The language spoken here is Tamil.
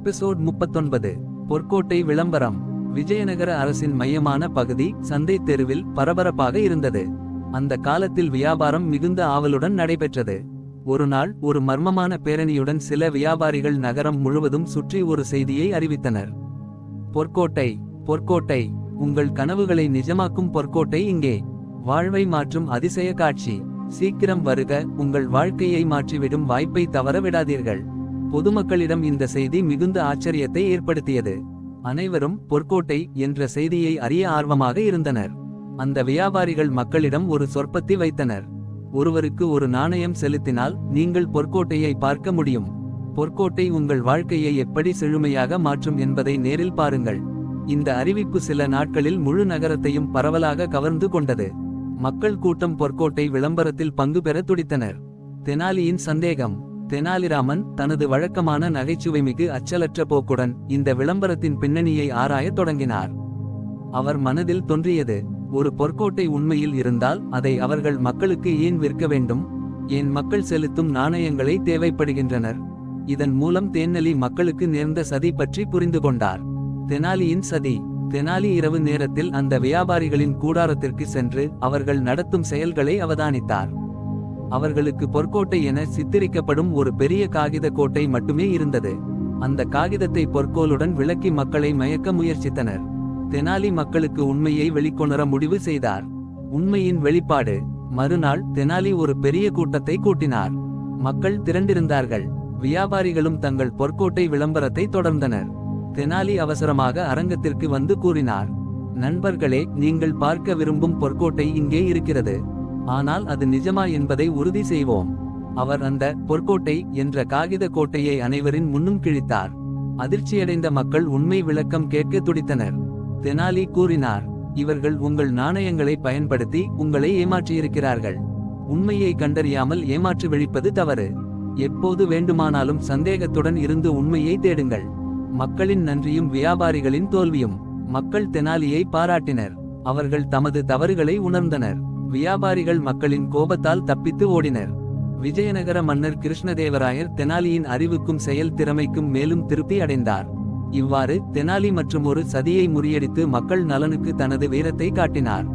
எபிசோட் முப்பத்தொன்பது பொற்கோட்டை விளம்பரம். விஜயநகர அரசின் மையமான பகுதி சந்தை தெருவில் பரபரப்பாக இருந்தது. அந்த காலத்தில் வியாபாரம் மிகுந்த ஆவலுடன் நடைபெற்றது. ஒரு நாள் ஒரு மர்மமான பேரணியுடன் சில வியாபாரிகள் நகரம் முழுவதும் சுற்றி ஒரு செய்தியை அறிவித்தனர். பொற்கோட்டை பொற்கோட்டை உங்கள் கனவுகளை நிஜமாக்கும் பொற்கோட்டை இங்கே. வாழ்வை மாற்றும் அதிசய காட்சி. சீக்கிரம் வருக உங்கள் வாழ்க்கையை மாற்றிவிடும் வாய்ப்பை தவற விடாதீர்கள். பொதுமக்களிடம் இந்த செய்தி மிகுந்த ஆச்சரியத்தை ஏற்படுத்தியது. அனைவரும் பொற்கோட்டை என்ற செய்தியை அறிய ஆர்வமாக இருந்தனர். அந்த வியாபாரிகள் மக்களிடம் ஒரு சொற்பத்தி வைத்தனர். ஒருவருக்கு ஒரு நாணயம் செலுத்தினால் நீங்கள் பொற்கோட்டையை பார்க்க முடியும். பொற்கோட்டை உங்கள் வாழ்க்கையை எப்படி செழுமையாக மாற்றும் என்பதை நேரில் பாருங்கள். இந்த அறிவிப்பு சில நாட்களில் முழு நகரத்தையும் பரவலாக கவர்ந்து கொண்டது. மக்கள் கூட்டம் பொற்கோட்டை விளம்பரத்தில் பங்கு பெற துடித்தனர். தெனாலியின் சந்தேகம் தெனாலிராமன் தனது வழக்கமான நகைச்சுவைமிகு அச்சலற்ற போக்குடன் இந்த விளம்பரத்தின் பின்னணியை ஆராயத் தொடங்கினார். அவர் மனதில் தோன்றியது ஒரு பொற்கோட்டை உண்மையில் இருந்தால் அதை அவர்கள் மக்களுக்கு ஏன் விற்க வேண்டும்? ஏன் மக்கள் செலுத்தும் நாணயங்களை தேவைப்படுகின்றனர்? இதன் மூலம் தேன்னலி மக்களுக்கு நேர்ந்த சதி பற்றி புரிந்து கொண்டார். தெனாலியின் சதி தெனாலி இரவு நேரத்தில் அந்த வியாபாரிகளின் கூடாரத்திற்கு சென்று அவர்கள் நடத்தும் செயல்களை அவதானித்தார். அவர்களுக்கு பொற்கோட்டை என சித்தரிக்கப்படும் ஒரு பெரிய காகித கோட்டை மட்டுமே இருந்தது. அந்த காகிதத்தை பொற்கோலுடன் விளக்கி மக்களை மயக்க முயற்சித்தனர். தெனாலி மக்களுக்கு உண்மையை வெளிக்கொணர முடிவு செய்தார். உண்மையின் வெளிப்பாடு மறுநாள் தெனாலி ஒரு பெரிய கூட்டத்தை கூட்டினார். மக்கள் திரண்டிருந்தார்கள். வியாபாரிகளும் தங்கள் பொற்கோட்டை விளம்பரத்தை தொடர்ந்தனர். தெனாலி அவசரமாக அரங்கத்திற்கு வந்து கூறினார். நண்பர்களே நீங்கள் பார்க்க விரும்பும் பொற்கோட்டை இங்கே இருக்கிறது. ஆனால் அது நிஜமா என்பதை உறுதி செய்வோம். அவர் அந்த பொற்கோட்டை என்ற காகித கோட்டையை அனைவரின் முன்னும் கிழித்தார். அதிர்ச்சியடைந்த மக்கள் உண்மை விளக்கம் கேட்க துடித்தனர். தெனாலி கூறினார் இவர்கள் உங்கள் நாணயங்களை பயன்படுத்தி உங்களை ஏமாற்றியிருக்கிறார்கள். உண்மையை கண்டறியாமல் ஏமாற்றி விழிப்பது தவறு. எப்போது வேண்டுமானாலும் சந்தேகத்துடன் இருந்து உண்மையை தேடுங்கள். மக்களின் நன்றியும் வியாபாரிகளின் தோல்வியும். மக்கள் தெனாலியை பாராட்டினர். அவர்கள் தமது தவறுகளை உணர்ந்தனர். வியாபாரிகள் மக்களின் கோபத்தால் தப்பித்து ஓடினர். விஜயநகர மன்னர் கிருஷ்ணதேவராயர் தெனாலியின் அறிவுக்கும் செயல் திறமைக்கும் மேலும் திருப்தி அடைந்தார். இவ்வாறு தெனாலி மற்றும் ஒரு சதியை முறியடித்து மக்கள் நலனுக்கு தனது வீரத்தை காட்டினார்.